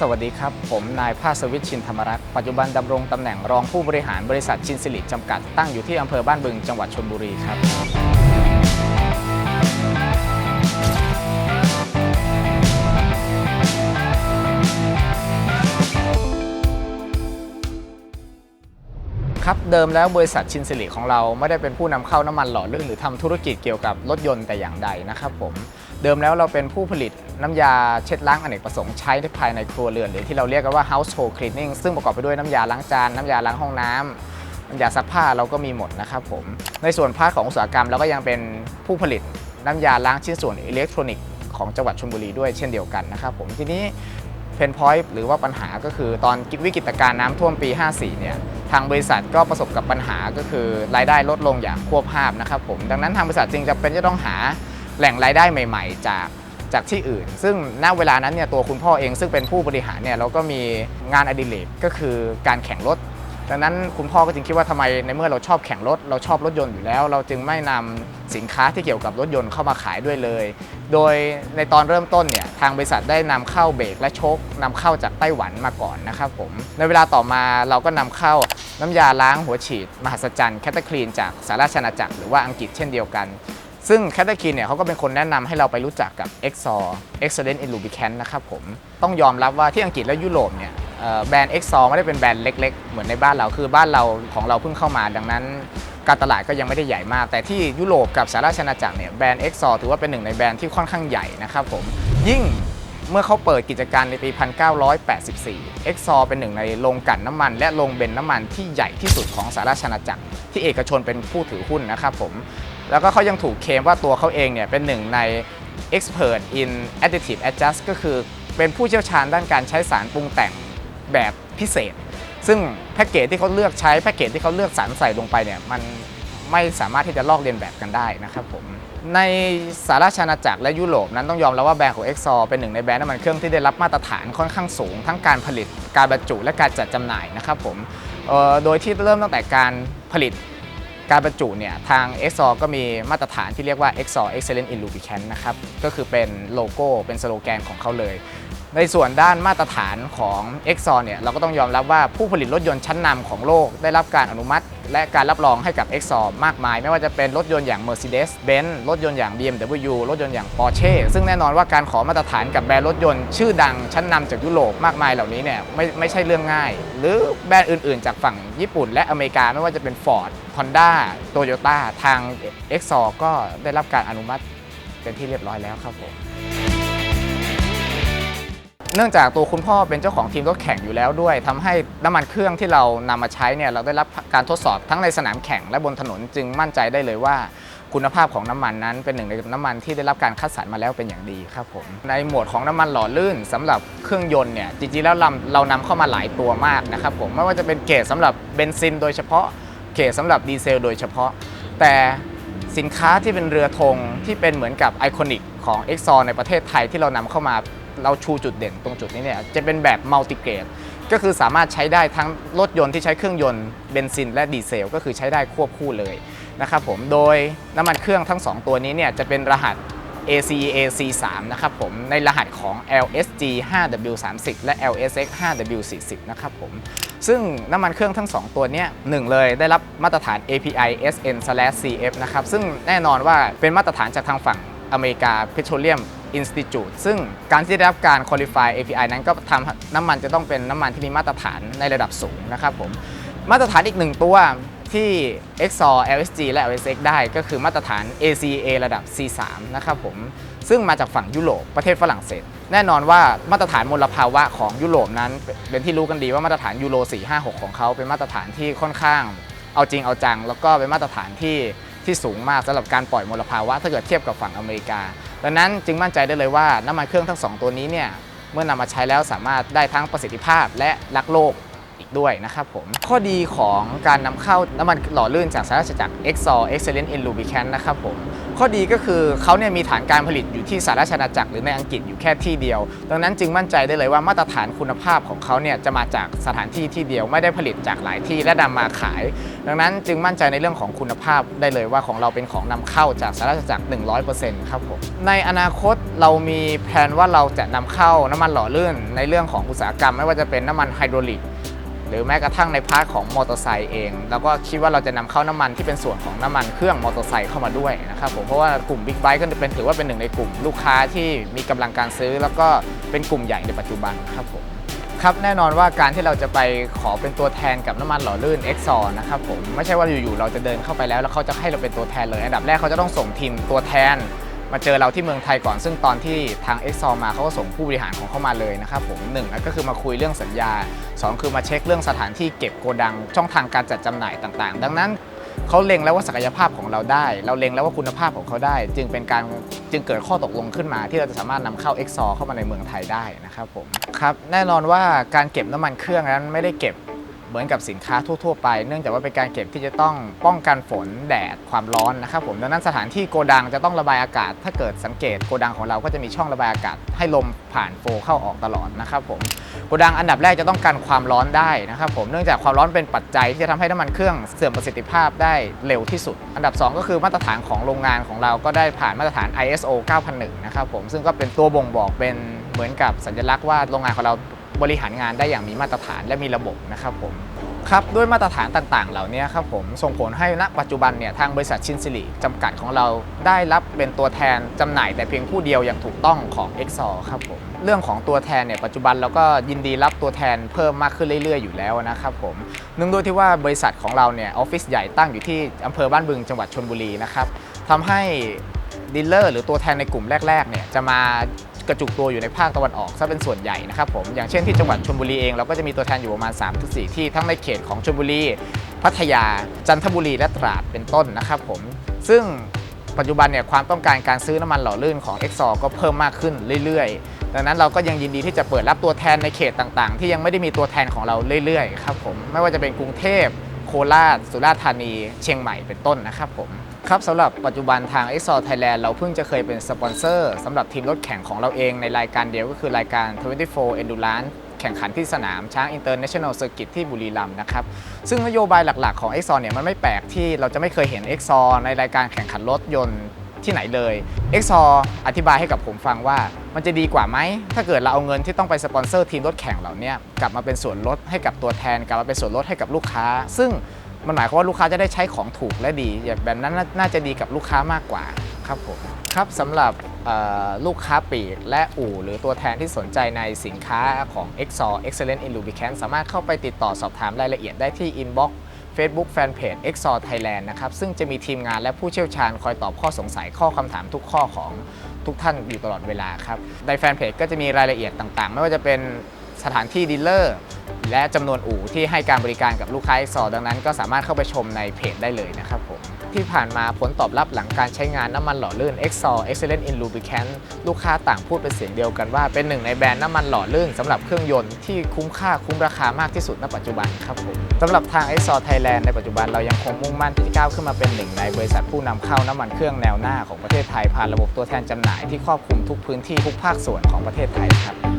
สวัสดีครับ ผมนายภาสวิทชินธรรมรักษ์ปัจจุบันดำรงตำแหน่งรองผู้บริหารบริษัทชินสิริจำกัดตั้งอยู่ที่อำเภอบ้านบึงจังหวัดชลบุรีครับ ครับเดิมแล้วบริษัทชินสิริของเราไม่ได้เป็นผู้นำเข้าน้ำมันหล่อลื่นหรือทำธุรกิจเกี่ยวกับรถยนต์แต่อย่างใดนะครับผม เดิมแล้วเราเป็นผู้ผลิตน้ำยาเช็ดล้างอเนกประสงค์ใช้ในภายในครัวเรือน หรือที่เราเรียกกันว่า household cleaning ซึ่งประกอบไปด้วยน้ำยาล้างจาน น้ำยาล้างห้องน้ำน้ำยาซักผ้าเราก็มีหมดนะครับผม ในส่วนภาคของอุตสาหกรรมเราก็ยังเป็นผู้ผลิตน้ำยาล้างชิ้นส่วนอิเล็กทรอนิกส์ของจังหวัดชลบุรีด้วยเช่นเดียวกันนะครับผมทีนี้เพนพอยต์หรือว่าปัญหาก็คือตอนวิกฤตการณ์น้ำท่วมปี 54 เนี่ยทางบริษัทก็ประสบกับปัญหาก็คือรายได้ลดลงอย่างควบภาพนะครับผมดังนั้นทางบริษัทจึงจะเป็นจะต้องหา แหล่งรายได้ใหม่ ๆ จากจากที่อื่น ซึ่งณเวลานั้นเนี่ยตัวคุณพ่อเองซึ่งเป็นผู้บริหารเนี่ยเราก็มีงานอดิเรกก็คือการแข่งรถดังนั้นคุณพ่อก็จึงคิดว่าทำไมในเมื่อเราชอบแข่งรถ เราชอบรถยนต์อยู่แล้ว เราจึงไม่นำสินค้าที่เกี่ยวกับรถยนต์เข้ามาขายด้วยเลย โดยในตอนเริ่มต้นเนี่ยทางบริษัทได้นำเข้าเบรกและโชคนำเข้าจากไต้หวันมาก่อนนะครับผมในเวลาต่อมาเราก็นำเข้าน้ำยาล้างหัวฉีด มหัศจรรย์แคตตาคลีนจากสหราชอาณาจักรหรือว่าอังกฤษเช่นเดียวกัน ซึ่งแคตตาคีนเนี่ยเขาก็เป็นคนแนะนำให้เราไปรู้จักกับ EXOR Excellent in Lubricant นะครับผม ต้องยอมรับว่าที่อังกฤษและยุโรปเนี่ยแบรนด์ EXOR ไม่ได้เป็นแบรนด์เล็ก ๆ เหมือนในบ้านเราคือบ้านเราของเราเพิ่งเข้ามาดังนั้น การตลาดก็ยังไม่ได้ใหญ่มาก แต่ที่ยุโรปกับสหราชอาณาจักรเนี่ยแบรนด์ EXOR ถือว่าเป็นหนึ่งในแบรนด์ที่ค่อนข้างใหญ่นะครับผมยิ่งเมื่อเขาเปิดกิจการในปี 1984 EXOR เป็นหนึ่งในโรงกลั่นน้ำมัน และโรงเบนน้ำมันที่ใหญ่ที่สุดของสหราชอาณาจักร ที่เอกชนเป็นผู้ถือหุ้นนะครับผม แล้วก็เขายังถูกเคลมว่าตัวเขาเองเนี่ยเป็นหนึ่งใน expert in additive adjust ก็คือเป็นผู้เชี่ยวชาญด้านการใช้สารปรุงแต่งแบบพิเศษ ซึ่งแพ็กเกจที่เขาเลือกใช้แพ็กเกจที่เขาเลือกสารใส่ลงไปเนี่ยมันไม่สามารถที่จะลอกเลียนแบบกันได้นะครับผมในสหราชอาณาจักรและยุโรปนั้นต้องยอมรับว่าแบรนด์ของ EXOR เป็นหนึ่งในแบรนด์น้ำมันเครื่องที่ได้รับมาตรฐานค่อนข้างสูง ทั้งการผลิตการบรรจุและการจัดจำหน่ายนะครับผมโดยที่เริ่มตั้งแต่การผลิต การบรรจุเนี่ยทาง EXOR ก็มีมาตรฐานที่เรียกว่า EXOR Excellent in Lubricant นะครับ ก็คือเป็นโลโก้เป็นสโลแกนของเขาเลย ในส่วนด้านมาตรฐานของ EXOR เนี่ยเราก็ต้องยอมรับว่าผู้ผลิตรถยนต์ชั้นนำของโลกได้รับการอนุมัติ และการรับรองให้กับ EXOR มากมาย ไม่ว่าจะเป็นรถยนต์อย่าง Mercedes-Benz รถยนต์อย่าง BMW รถยนต์อย่าง Porsche ซึ่งแน่นอนว่าการขอมาตรฐานกับแบรนด์รถยนต์ชื่อดังชั้นนำจากยุโรปมากมายเหล่านี้เนี่ยไม่ไม่ใช่เรื่องง่าย หรือแบรนด์อื่นๆ จากฝั่งญี่ปุ่น และอเมริกาไม่ว่าจะเป็น Ford Honda Toyota ทาง EXOR ก็ได้รับการอนุมัติเป็นที่เรียบร้อยแล้วครับผม เนื่องจากตัวคุณพ่อเป็นเจ้าของทีมรถแข่งอยู่แล้วด้วยทำให้น้ำมันเครื่องที่เรานำมาใช้เนี่ยเราได้รับการทดสอบทั้งในสนามแข่งและบนถนนจึงมั่นใจได้เลยว่าคุณภาพของน้ำมันนั้นเป็นหนึ่งในน้ำมันที่ได้รับการคัดสรรมาแล้วเป็นอย่างดีครับผมในหมวดของน้ำมันหล่อลื่นสำหรับเครื่องยนต์เนี่ยจริงๆแล้วเราเรานำเข้ามาหลายตัวมากนะครับผมไม่ว่าจะเป็นเกรดสำหรับเบนซิน โดยเฉพาะเกรดสำหรับดีเซล โดยเฉพาะ แต่สินค้าที่เป็นเรือธงที่เป็นเหมือนกับไอคอนิกของ e x o r ในประเทศไทยที่เรานำเข้ามา เราชูจุดเด่นตรงจุดนี้เนี่ยจะเป็นแบบมัลติเกรดก็คือสามารถใช้ได้ทั้งรถยนต์ที่ใช้เครื่องยนต์เบนซินและดีเซล ก็คือใช้ได้ควบคู่เลยนะครับผมโดยน้ำมันเครื่องทั้ง 2 ตัวนี้เนี่ยจะเป็นรหัส ACEA C3 นะครับผมในรหัสของ LSG 5W30 และ LSX 5W40 นะครับผมซึ่งน้ำมันเครื่องทั้ง 2 ตัวนี้หนึ่งเลยได้รับมาตรฐาน API SN/CF นะครับซึ่งแน่นอนว่าเป็นมาตรฐานจากทางฝั่งอเมริกา Petroleum Institute ซึ่งการที่ได้รับการ qualify API นั้นก็ทำน้ำมันจะต้องเป็นน้ำมันที่มีมาตรฐานในระดับสูงนะครับผมมาตรฐานอีกหนึ่งตัวที่ EXOR LSG และ LSX ได้ก็คือมาตรฐาน ACA ระดับ C3 นะครับผมซึ่งมาจากฝั่งยุโรปประเทศฝรั่งเศส แน่นอนว่ามาตรฐานมลภาวะของยุโรปนั้น เป็นที่รู้กันดีว่ามาตรฐานยูโร 456 ของเขาเป็นมาตรฐานที่ค่อนข้าง เอาจริงเอาจัง แล้วก็เป็นมาตรฐานที่ที่สูงมากสำหรับการปล่อยมลภาวะถ้าเกิดเทียบกับฝั่งอเมริกา ดังนั้นจึงมั่นใจได้เลยว่าน้ำมันเครื่องทั้งสองตัวนี้เนี่ยเมื่อนำมาใช้แล้วสามารถได้ทั้งประสิทธิภาพและรักโลกอีกด้วยนะครับผม ข้อดีของการนำเข้าน้ำมันหล่อลื่นจากสารสกัด EXOR Excellent in Lubricant นะครับผม ข้อดีก็คือเขาเนี่ยมีฐานการผลิตอยู่ที่สหราชอาณาจักรหรือในอังกฤษอยู่แค่ที่เดียว ดังนั้นจึงมั่นใจได้เลยว่ามาตรฐานคุณภาพของเขาเนี่ยจะมาจากสถานที่ที่เดียวไม่ได้ผลิตจากหลายที่และนำมาขาย ดังนั้นจึงมั่นใจในเรื่องของคุณภาพได้เลยว่าของเราเป็นของนำเข้าจากสหราชอาณาจักร 100%ครับผมในอนาคตเรามีแผนว่าเราจะนำเข้าน้ำมันหล่อลื่นในเรื่องของอุตสาหกรรม ไม่ว่าจะเป็นน้ำมันไฮโดรลิก รือแม้กระทั่งในพาร์ทของมอเตอร์ไซค์เองแล้วก็คิดว่าเราจะนำเข้าน้ำมันที่เป็นส่วนของน้ำมันเครื่องมอเตอร์ไซค์เข้ามาด้วยนะครับผมเพราะว่ากลุ่มบิ๊กไบค์ก็เป็นถือว่าเป็นหนึ่งในกลุ่มลูกค้าที่มีกำลังการซื้อ แล้วก็เป็นกลุ่มใหญ่ในปัจจุบันครับผมครับแน่นอนว่าการที่เราจะไปขอเป็นตัวแทนกับน้ำมันหล่อลื่น e x o นะครับผมไม่ใช่ว่าอยู่ๆเราจะเดินเข้าไปแล้วแล้วเขาจะให้เราเป็นตัวแทนเลย อันดับแรกเขาจะต้องส่งทีมตัวแทน มาเจอเราที่เมืองไทยก่อน ซึ่งตอนที่ทาง e x o มาเขาก็ส่งผู้บริหารของเขามาเลยนะครับผมหนึ่งก็คือมาคุยเรื่องสัญญา 2 คือมาเช็คเรื่องสถานที่เก็บโกดังช่องทางการจัดจำหน่ายต่างๆ ดังนั้นเขาเล็งแล้วว่าศักยภาพของเราได้ เราเล็งแล้วว่าคุณภาพของเขาได้ จึงเป็นการจึงเกิดข้อตกลงขึ้นมา ที่เราจะสามารถนำเข้า e x o เข้ามาในเมืองไทยได้นะครับผมครับแน่นอนว่าการเก็บน้ำมันเครื่องนั้นไม่ได้เก็บ มือนกับสินค้าทั่ว ๆ ไป เนื่องจากว่าเป็นการเก็บที่จะต้องป้องกันฝนแดดความร้อนนะครับผมดังนั้นสถานที่โกดังจะต้องระบายอากาศ ถ้าเกิดสังเกตโกดังของเราก็จะมีช่องระบายอากาศ ให้ลมผ่านโฟล์เข้าออกตลอดนะครับผมโกดังอันดับแรกจะต้องกันความร้อนได้นะครับผมเนื่องจากความร้อนเป็นปัจจัยที่จะทำให้น้ำมันเครื่องเสื่อมประสิทธิภาพได้เร็วที่สุด อันดับ 2 ก็คือมาตรฐานของโรงงานของเราก็ได้ผ่านมาตรฐาน ISO 9001 นะครับผมซึ่งก็เป็นตัวบ่งบอกเป็นเหมือนกับสัญลักษณ์ว่าโรงงานของเรา บริหารงานได้อย่างมีมาตรฐานและมีระบบนะครับผมครับด้วยมาตรฐานต่างๆ เหล่านี้ครับผมส่งผลให้ณปัจจุบันเนี่ยทางบริษัทชินซิลิจำกัดของเราได้รับเป็นตัวแทนจำหน่ายแต่เพียงผู้เดียวอย่างถูกต้องของ e x o ครับผมเรื่องของตัวแทนเนี่ยปัจจุบันเราก็ยินดีรับตัวแทนเพิ่มมากขึ้นเรื่อย ๆ อยู่แล้วนะครับผมเนื่องด้วยที่ว่าบริษัทของเราเนี่ยออฟฟิศใหญ่ตั้งอยู่ที่อำเภอบ้านบึงจังหวัดชนบุรีนะครับทำให้ดีลเลอร์หรือตัวแทนในกลุ่มแรกๆเนี่ยจะมา กระจุกตัวอยู่ในภาคตะวันออกซะเป็นส่วนใหญ่นะครับผมอย่างเช่นที่จังหวัดชลบุรีเองเราก็จะมีตัวแทนอยู่ประมาณ3-4ที่ทั้งในเขตของชลบุรี พัทยา จันทบุรีและตราดเป็นต้นนะครับผมซึ่งปัจจุบันเนี่ยความต้องการการซื้อน้ำมันหล่อลื่นของ e x o ก็เพิ่มมากขึ้นเรื่อยๆ ดังนั้นเราก็ยังยินดีที่จะเปิดรับตัวแทนในเขตต่างๆ ที่ยังไม่ได้มีตัวแทนของเราเรื่อยๆครับผมไม่ว่าจะเป็นกรุงเทพ โคราช สุราษฎร์ธานี เชียงใหม่เป็นต้นนะครับผม ครับสำหรับปัจจุบันทาง e x o Thailand เราเพิ่งจะเคยเป็นสปอนเซอร์สำหรับทีมรถแข่งของเราเองในรายการเดียวก็คือรายการ 24 Endurance แข่งขันที่สนามช้าง International Circuit ที่บุรีรัมย์นะครับ ซึ่งนโยบายหลักๆของ e x o เนี่ยมันไม่แปลกที่เราจะไม่เคยเห็น e x o ในรายการแข่งขันรถยนต์ที่ไหนเลย e x o อธิบายให้กับผมฟังว่ามันจะดีกว่าไหม ถ้าเกิดเราเอาเงินที่ต้องไปสปอนเซอร์ทีมรถแข่งเหล่านี้กลับมาเป็นส่วนลดให้กับตัวแทน กลับมาเป็นส่วนลดให้กับลูกค้า ซึ่ง มันหมายความว่าลูกค้าจะได้ใช้ของถูกและดีอย่างแบบนั้นน่าจะดีกับลูกค้ามากกว่าครับผมครับสำหรับลูกค้าปีกและอู่ หรือตัวแทนที่สนใจในสินค้าของ e x o Excellent in Lubricant สามารถเข้าไปติดต่อสอบถามรายละเอียดได้ที่ Inbox Facebook Fanpage e x o Thailand นะครับ ซึ่งจะมีทีมงานและผู้เชี่ยวชาญคอยตอบข้อสงสัยข้อคำถามทุกข้อของทุกท่านอยู่ตลอดเวลาครับ ในแฟนเพจก็จะมีรายละเอียดต่างๆ ไม่ว่าจะเป็น สถานที่ดีลเลอร์ และจำนวนอู่ที่ให้การบริการกับลูกค้า e x o ดังนั้น ก็สามารถเข้าไปชมในเพจได้เลยนะครับผมที่ผ่านมาผลตอบรับหลังการใช้งานน้ำมันหล่อลื่น e x o Excellent in Lubricant ลูกค้าต่างพูดเป็นเสียงเดียวกันว่า เป็นหนึ่งในแบรนด์น้ำมันหล่อลื่นสำหรับเครื่องยนต์ที่คุ้มค่าคุ้มราคามากที่สุดณปัจจุบันครับผมสำหรับทาง e x o Thailand ในปัจจุบันเรายังคงมุ่งมั่นที่จะก้าวขึ้นมาเป็นหนึ่งในบริษัทผู้นำเข้าน้ำมันเครื่องแนวหน้าของประเทศไทยผ่านระบบตัวแทนจำหน่ายที่ครอบคลุมทุกพื้นที่ทุกภาคส่วนของประเทศไทยครับ